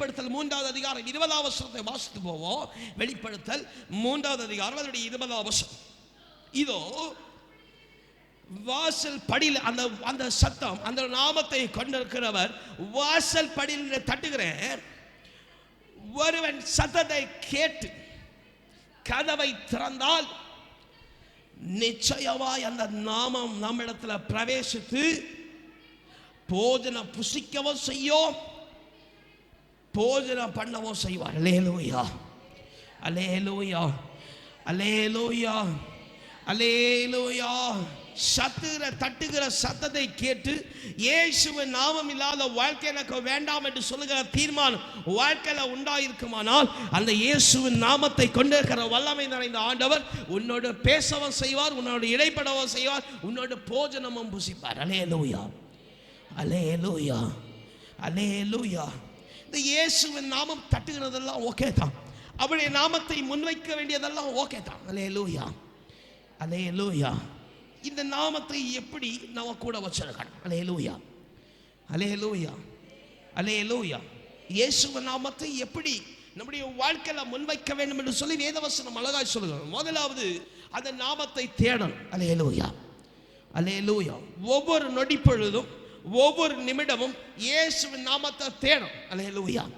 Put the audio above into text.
வெளிப்படுத்தல் மூன்றாவது அதிகாரம் இருபது வருஷத்தை வாசித்து போவோம். வெளிப்படுத்தல் மூன்றாவது அதிகாரம் அதனுடைய இருபதாவது வருஷம் இதோ வாசல் படியில் அந்த அந்த சத்தம் அந்த நாமத்தை கொண்டிருக்கிறவர் வாசல் படியில் தட்டுகிறேன். ஒருவன் சத்தத்தை கேட்டு கதவை திறந்தால் நிச்சயமாய் அந்த நாமம் நம்மிடத்தில் பிரவேசித்து போஜனம் புசிக்கவும் செய்யும். போஜனம் பண்ணவும் செய்வார். அலேலூயா அலேலூயா அலேலூயா அலேலூயா சத்துகிற தட்டுகிற சத்தத்தை கேட்டு இயேசுவின் நாமம் இல்லாத வாழ்க்கை எனக்கு வேண்டாம் என்று சொல்லுகிற தீர்மானம் வாழ்க்கையில் உண்டாயிருக்குமானால் அந்த இயேசுவின் நாமத்தை கொண்டிருக்கிற வல்லமை நிறைந்த ஆண்டவர் உன்னோடு பேசவும் செய்வார் உன்னோடு இடைப்படவும் செய்வார் உன்னோடு போஜனமும் புசிப்பார். அலேலூயா அலே லூயா இந்த இயேசுவின் நாமம் தட்டுகிறதெல்லாம் ஓகே தான். அவருடைய நாமத்தை முன்வைக்க வேண்டியதெல்லாம் ஓகே தான். அலேலூயா அலேலூயா இந்த நாமத்தை எப்படி நம்ம கூட வச்சிருக்கணும்? அலேலூயா அலே லூயா இயேசுவின் நாமத்தை எப்படி நம்முடைய வாழ்க்கையில் முன்வைக்க வேண்டும் என்று சொல்லி வேதவசனம் அழகாய் சொல்லுகிறோம் முதலாவது அந்த நாமத்தை தேடணும். அலே லோயா ஒவ்வொரு நொடி பொழுதும் ஒவ்வொரு நிமிடமும் இயேசுவின் நாமத்தை தேடும். அலையலூயா.